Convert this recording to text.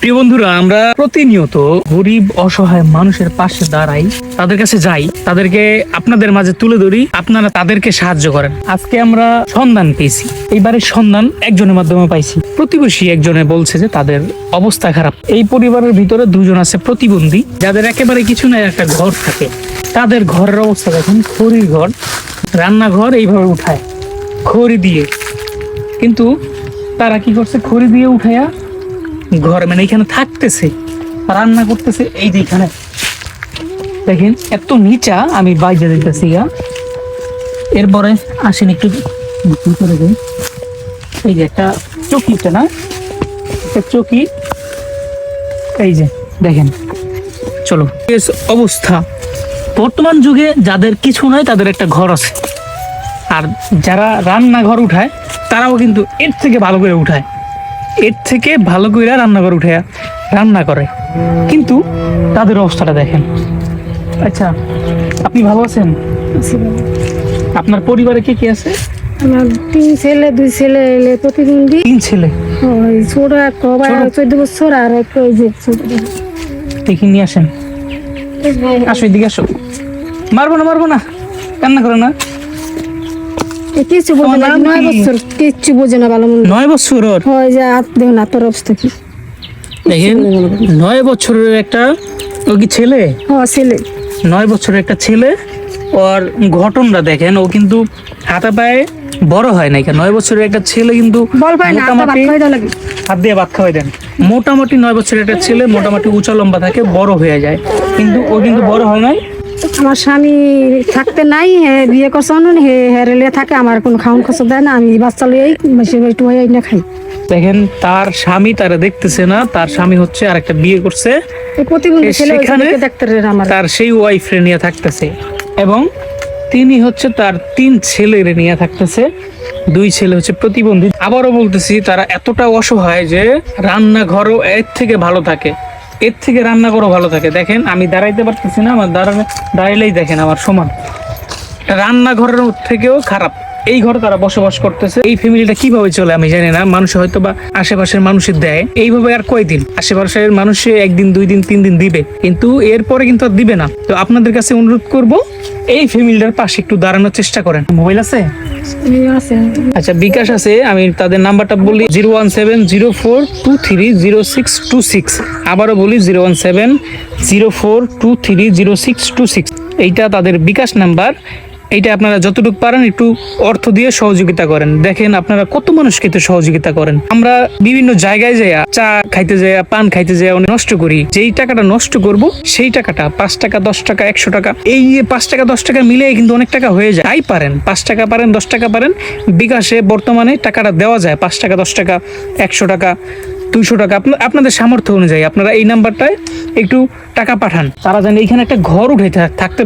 প্রিয় বন্ধুরা, আমরা প্রতিনিয়ত গরিব, অসহায় মানুষের পাশে দাঁড়াই, তাদের কাছে যাই, তাদেরকে আপনাদের মাঝে তুলে ধরি, আপনারা তাদেরকে সাহায্য করেন। আজকে আমরা সন্ধান পেয়েছি। এইবারের সন্ধান একজনের মাধ্যমে পাইছি। প্রতিবেশী একজনে বলছে যে তাদের অবস্থা খারাপ। এই পরিবারের ভিতরে দুজন আছে প্রতিবন্ধী, যাদের একেবারে কিছু নাই একটা ঘর থাকে। তাদের ঘরের অবস্থা দেখুন, খড়ির ঘর, রান্নাঘর এইভাবে উঠায়, খড়ি দিয়ে। কিন্তু তারা কি করছে? খড়ি দিয়ে উঠাইয়া ঘর মানে এখানে থাকতেছে, রান্না করতেছে, এই যে এখানে। দেখেন, এত নিচা, আমি বাইরে দিতেছি গা। এরপরে আসেন একটু ভিতরে যাই এই যে একটা চকিটা না? একটা চকি। এই যে, দেখেন। চলো। অবস্থা। বর্তমান যুগে যাদের কিছু নাই, তাদের একটা ঘর আছে। আর যারা রান্নাঘর উঠায়, তারাও কিন্তু এর থেকে ভালো করে উঠায়। এর থেকে ভালো করে রান্নাঘর উঠে রান্না করে। কিন্তু তাদের অবস্থাটা দেখেন। আচ্ছা আপনি ভালো আছেন? আপনার পরিবারে কে কে আছে? আমার তিন ছেলে দুই ছেলে এলে প্রতিবন্ধী তিন ছেলে? ছোট এক বাবা চোদ্দ বছর আর এক ওই যে। দেখি নিয়ে আসেন। আসো এদিকে আসো। মারবো না মারবো না। কান্না করো না। এ বোঝে না নয় বছর কিচ্ছু বোঝে না ভালো মন্দ। নয় বছর ওর? হয় যে হাত দেহ না তোর অবস্থা কি? দেখেন নয় বছরের একটা ও কি ছেলে? হ ছেলে। নয় বছরের একটা ছেলে ওর ঘটনটা দেখেন ও কিন্তু হাতে পায়ে বড় হয় নাই নয় বছরের একটা ছেলে কিন্তু মোটামুটি হাত দিয়ে ভাত খাওয়াই দেন। মোটামুটি নয় বছরের একটা ছেলে মোটামুটি উঁচা লম্বা থাকে বড় হয়ে যায়। কিন্তু ও কিন্তু বড় হয় নাই আমার স্বামী থাকতে নাই হে বিয়ে করছে হে হেরেলে থাকে আমার কোনো খাওয়ান খরচ দেয় না আমি বাচ্চা লইয়াই একটু হয়ে না খাই। দেখেন তার স্বামী তারা দেখতেছে না তার স্বামী হচ্ছে আর একটা বিয়ে করছে। ছেলে সেখানে- রে তার সেই ওয়াইফরে নিয়ে থাকতেছে। এবং তিনি হচ্ছে তার তিন ছেলেরে নিয়ে থাকতেছে। দুই ছেলে হচ্ছে প্রতিবন্ধী। আবারও বলতেছি তারা এতটা অসহায় যে রান্নাঘরও এর থেকে ভালো থাকে। এর থেকে রান্না করো ভালো থাকে। দেখেন, আমি দাঁড়াইতে পারতেছি না, আমার দাঁড়ালে দাঁড়াইলেই দেখেন আমার সমান। রান্নাঘরের থেকেও খারাপ। এই ঘরে তারা বসবাস করতেছে। এই ফ্যামিলিটা কীভাবে চলে আমি জানি না। মানুষ হয়তো বা আশেপাশের মানুষের দেয়। এইভাবে আর কয়দিন? আশেপাশের মানুষে একদিন দুই দিন তিন দিন দিবে। কিন্তু এরপরে কিন্তু আর দিবে না। তো আপনাদের কাছে অনুরোধ করব এই ফ্যামিলিটার পাশে একটু দাঁড়ানোর চেষ্টা করেন। মোবাইল আছে? আছে। আচ্ছা বিকাশ আছে। আমি তাদের নাম্বারটা বলি zero one seven zero four two three zero six two six. আবারও বলি zero one seven zero four two three zero six two six. এইটা তাদের বিকাশ নাম্বার। এইটা আপনারা যতটুকু পারেন একটু অর্থ দিয়ে সহযোগিতা করেন। দেখেন আপনারা কত মানুষকে তো সহযোগিতা করেন। আমরা বিভিন্ন জায়গায় যাই চা খাইতে যাই পান খাইতে যাই অনেক নষ্ট করি। যেই টাকাটা নষ্ট করব, সেই টাকাটা পাঁচ টাকা, দশ টাকা, একশো টাকা, এই পাঁচ টাকা, দশ টাকা মিলে কিন্তু অনেক টাকা হয়ে যায়। তাই পারেন, পাঁচ টাকা পারেন, দশ টাকা পারেন, বিকাশে বর্তমানে টাকাটা দেওয়া যায়। পাঁচ টাকা, দশ টাকা, একশো টাকা, দুইশো টাকা। আপনা- আপনাদের সামর্থ্য অনুযায়ী আপনারা এই নাম্বারটায় একটু টাকা পাঠান। তারা জানে এখানে একটা ঘর উঠে থাকতে